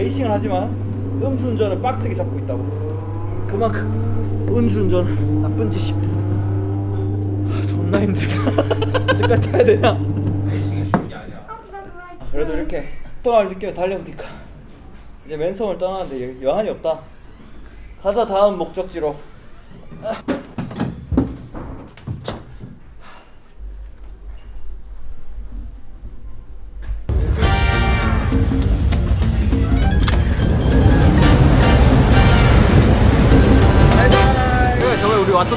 레이싱을 하지만 음주운전을 빡세게 잡고 있다고. 그만큼 음주운전은 나쁜 짓이. 아, 존나 힘들다. 언제까지 타야 되냐? 그래도 이렇게 또할 느껴 달려보니까. 이제 맨섬을 떠나는데 여- 여한이 없다. 가자 다음 목적지로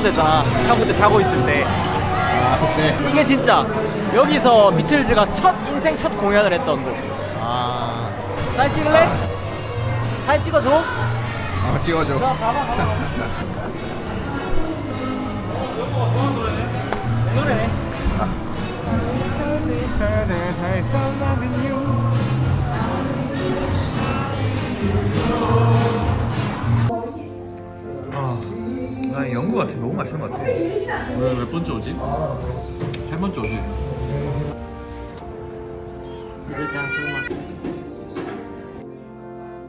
데잖아 형 그때 자고 있을 때. 아 그때? 이게 진짜 여기서 비틀즈가 첫 인생 첫 공연을 했던 곳. 아, 사진 찍을래? 사진 찍어줘. 아 찍어줘. 자 가봐 가봐 내 번째 오지? 세 번째 오지.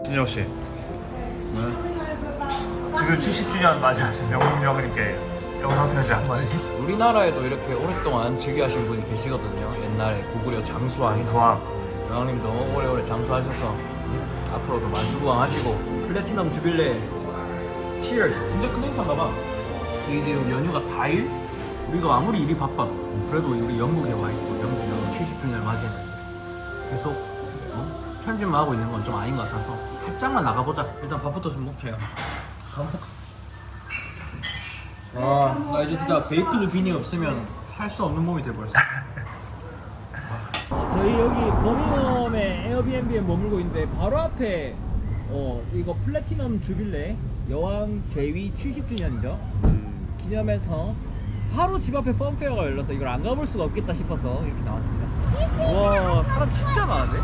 진혁 씨. 지금 70주년 맞이하신 영국 영님께 영상 편지 한 마디. 우리나라에도 이렇게 오랫동안 즐겨하신 분이 계시거든요 옛날에 고구려 장수왕이 좋아. 여왕님도 오래오래 장수하셔서 앞으로도 만수부강하시고 플래티넘 주빌레 치얼스 진짜 큰 행사인가 봐. 이게 지금 연휴가 4일? 우리가 아무리 일이 바빠도 그래도 우리 영국에 와 있고 영국 영국 70주년을 맞이했는데 계속 어? 편집만 하고 있는 건 좀 아닌 것 같아서 살짝만 나가보자. 일단 밥부터 좀 먹자요. 와 나 이제 진짜 베이크드 빈이 없으면 살 수 없는 몸이 돼버렸어. 저희 여기 버밍엄의 에어비앤비에 머물고 있는데 바로 앞에 어 이거 플래티넘 주빌레 여왕 제위 70주년이죠? 기념해서 바로 집 앞에 펀페어가 열려서 이걸 안 가볼 수가 없겠다 싶어서 이렇게 나왔습니다 와 사람 진짜 많은데?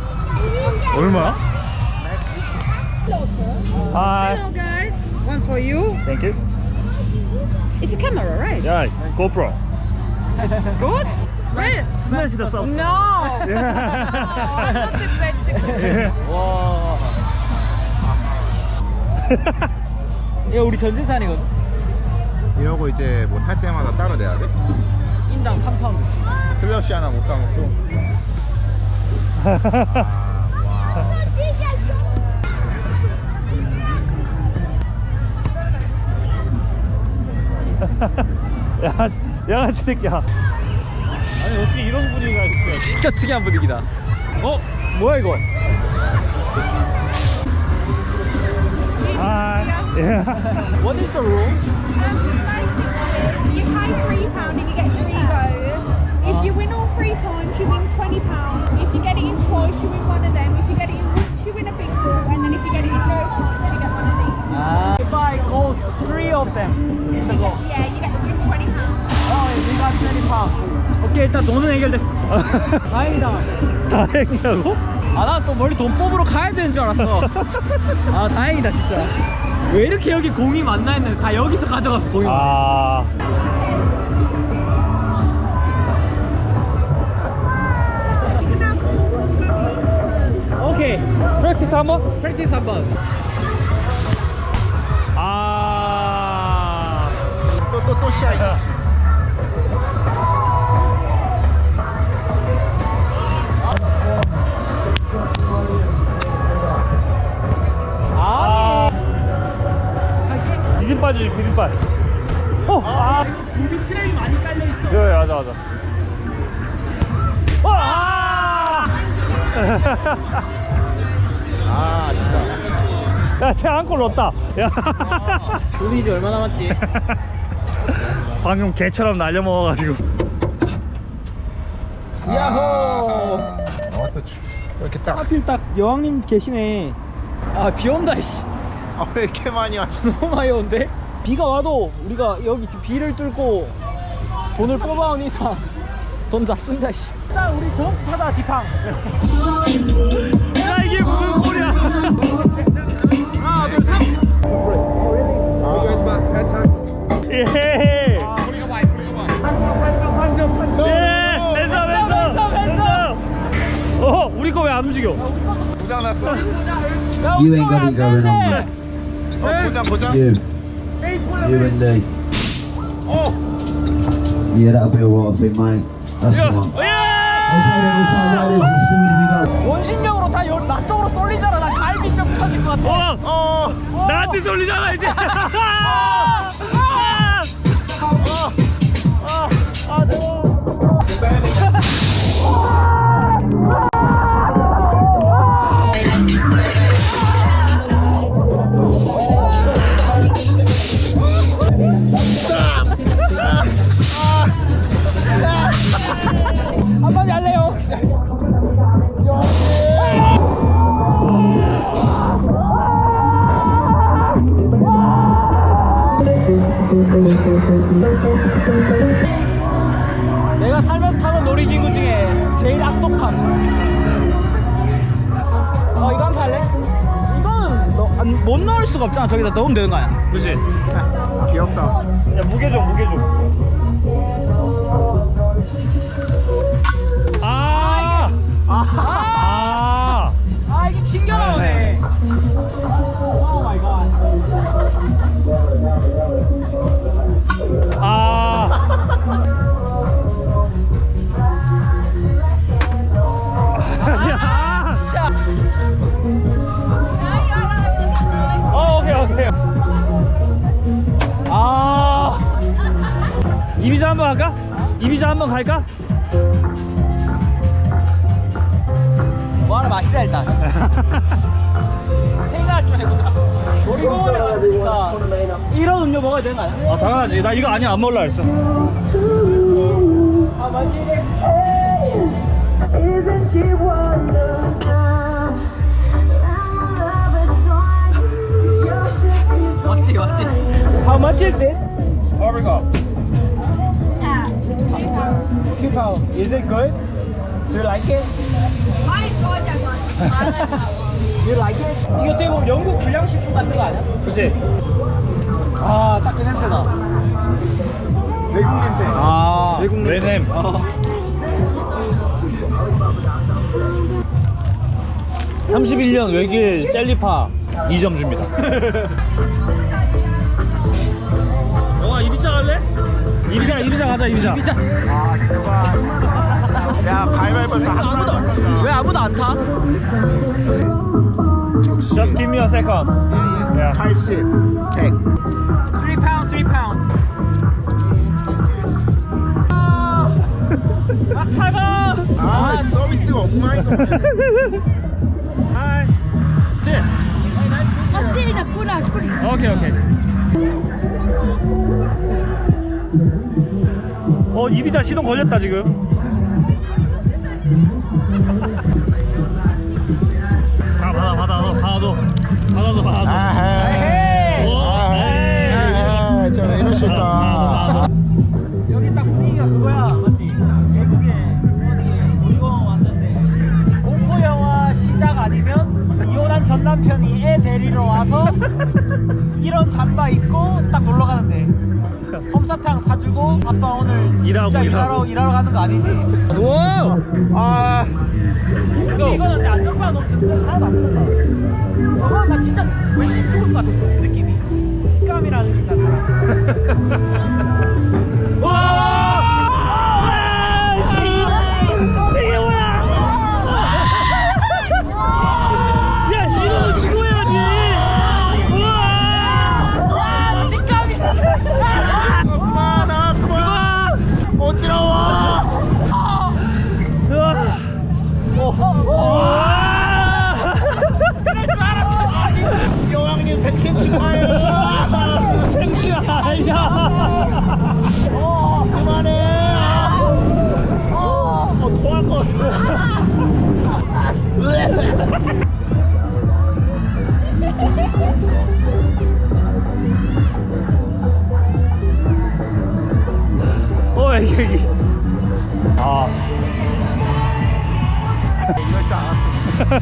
얼마야? Hello guys, one for you. Thank you. It's a camera, right? Yeah, GoPro. Good. Right. Smash the sauce. No. I'm not dyslexic. 와 이거 우리 전 재산이거든 이러고 이제 뭐 탈 때마다 따로 내야 돼? 인당 3파운드씩 슬러시 하나 못 사먹고 야, 양아치 새끼야. 아니 어떻게 이런 분위기가 있어? 진짜 특이한 분위기다 어? 뭐야 이거 아, 예. What is the rule? You pay three pound and you get three goes. If you win all three times, you win twenty pound. If you get it in twice, you win one of them. If you get it in once, you win a big ball, and then if you get it in no times, you get one of these. 아 If I go three of them in the goal Yeah, you get win twenty pound. 어, we got 20 pound 오케이 일단 돈은 해결됐습니다 다행이다 다행이라고? 아난또 멀리 돈 뽑으러 가야 되는 줄 알았어. 아 다행이다 진짜. 왜 이렇게 여기 공이 많나 했는데 다 여기서 가져가서 공이 많아. 아, 오케이. 프랙티스 한번? 프랙티스 한번. 아. 또 또또아 디딤발이지 디딤발. 어, 아, 구비 트랩이 많이 깔려있어 그래 맞아 맞아. 어, 아! 아 아쉽다 야, 쟤한골 넣었다. 야. 돈이 이제 얼마 남았지? 방금 개처럼 날려 먹어가지고. 야호! 어또 이렇게 딱 하필 딱 여왕님 계시네 아 비 온다 이씨 아, 왜 이렇게 많이 왔어 너무 많이 오는데? 비가 와도 우리가 여기 비를 뚫고 돈을 뽑아온 이상 돈 다 쓴다 씨 일단 우리 점프하다 디팡 야, 이게 무슨 골이야? 하나 둘 셋 예. 예, 왼손. 어, 우리 거 왜 안 움직여? 고장 났어. You ain't got it going on, mate. 어, 고장 고장. You. You and Lee. Yeah, that'll be alright, I think, mate. That's the one. Go. 원심력으로 다 여, 나 쪽으로 쏠리잖아. 나 갈비뼈 부서질 것 같아. 어! 나한테 쏠리잖아 이제 한마디 내가 살면서 타본 놀이기구 중에 제일 악독한 어 이거 한판 할래? 이거는 너, 안, 못 넣을 수가 없잖아 저기다 넣으면 되는 거 아니야 그치 귀엽다. 야 무게 좀 무게 좀 아! 아! 아 이게 튕겨 나오네 오 한번 갈까? 뭐 하나 마시자 일단 생각 좀 해보자 놀이공원에 갔으니까 이런 음료 먹어야 되는 거 아니야? 아, 당연하지. 나 이거 아니야, 안 먹을라 했어. 아 맞지? 맞지 맞지 How much is this? Here we go. Two pound Is it good? Do you like it? Do you like it? 이거 어떻게 보면 영국 불량식품 같은 거 아니야? 그치? 아, 딱 그 냄새다. 외국 냄새. 아, 외국 냄새. 외냄. 어. 31년 외길 젤리파 2점 줍니다. 영아 이비자 갈래? 이비자 이비자 가자 이비자. 진짜 야 가위바위보에서 한 아무도. 왜 아무도 안 타? Just give me a second. Yeah. 80, 100. 3 pound, 3 pound. 아, 아 차가. 아, 서비스가 없구만. 이거. Hi. 지. Hasina, kuna, kuna. 오케이 오케이. 이비자 시동 걸렸다 지금. 솜사탕 사주고 아빠 오늘 일하고, 진짜 일하고. 일하러 일하러 가는 거 아니지? 와! 아, 근데 이거는 근데 너무 든든 하나도 안 무섭다. 저건 나 진짜 왠지 죽을 것 같았어 느낌이. 식감이라는 게 진짜 살아. 와!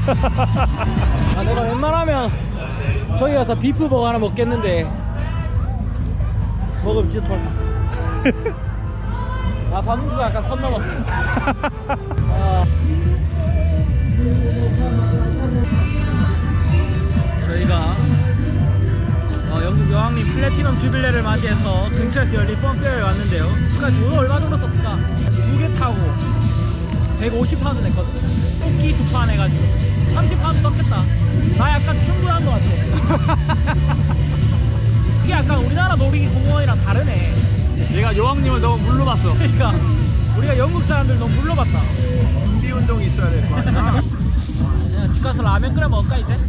아, 내가 웬만하면 저기 가서 비프버거 하나 먹겠는데 먹으면 진짜 털. 아 방금 약간 선 넘었어. 아. 저희가 어, 영국 여왕님 플래티넘 주빌레를 맞이해서 근처에서 열린 펌페어에 왔는데요. 그러니까 돈 얼마 정도 썼을까? 두 개 타고 150파운드 냈거든. 토끼 두판 해가지고 30파운드 썼겠다. 나 약간 충분한 것 같아. 이게 약간 우리나라 놀이공원이랑 다르네. 얘가 여왕님을 너무 물로 봤어. 그러니까 우리가 영국 사람들 너무 물러봤다. 준비 운동이 있어야 될 거 아니야? 그냥 집 가서 라면 끓여 먹을까 이제?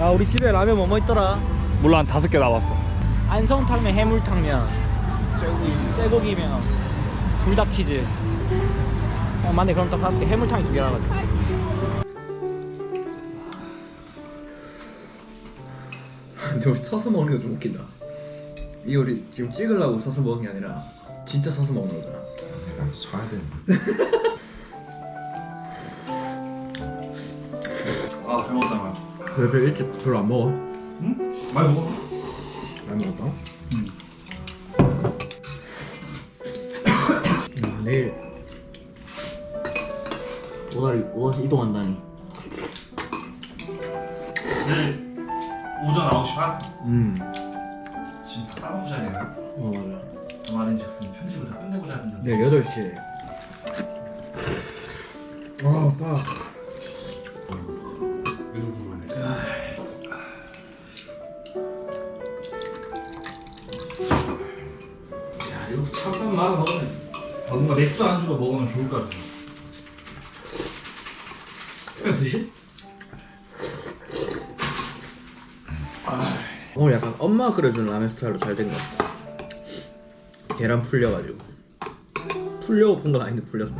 아 우리 집에 라면 뭐뭐 있더라? 몰라 한 다섯 개 나왔어. 안성탕면, 해물탕면, 쇠고기, 쇠고기면, 불닭치즈. 어 맞네 그럼 딱 다섯 개 해물탕이 두 개라 가지고. 근데 우리 서서 먹는 거 좀 웃긴다. 이게 우리 지금 찍으려고 서서 먹는 게 아니라 진짜 서서 먹는 거잖아. 나도 자야 되는데. 아, 잘 먹었다. 왜 그래 일찍 별로 안 먹어? 많이 먹어. 많이 먹었다. 야 내일 오다리 오다 이동한다니. 내일 오전 9시 반? 음. 지금 다 싸먹자 내가. 어 맞아. 그 말인즉슨 편집을 다 끝내고자 하는 내일 8시에. 아 빠. 이거 부르네. 야 이거 잠깐 말아 먹으면. 아, 뭔가 맥주 안주로 먹으면 좋을 것 같아. 드시? 오늘 약간 엄마가 끓여주는 라면 스타일로 잘 된 것 같다. 계란 풀려가지고. 풀려고 푼건 아닌데 풀렸어.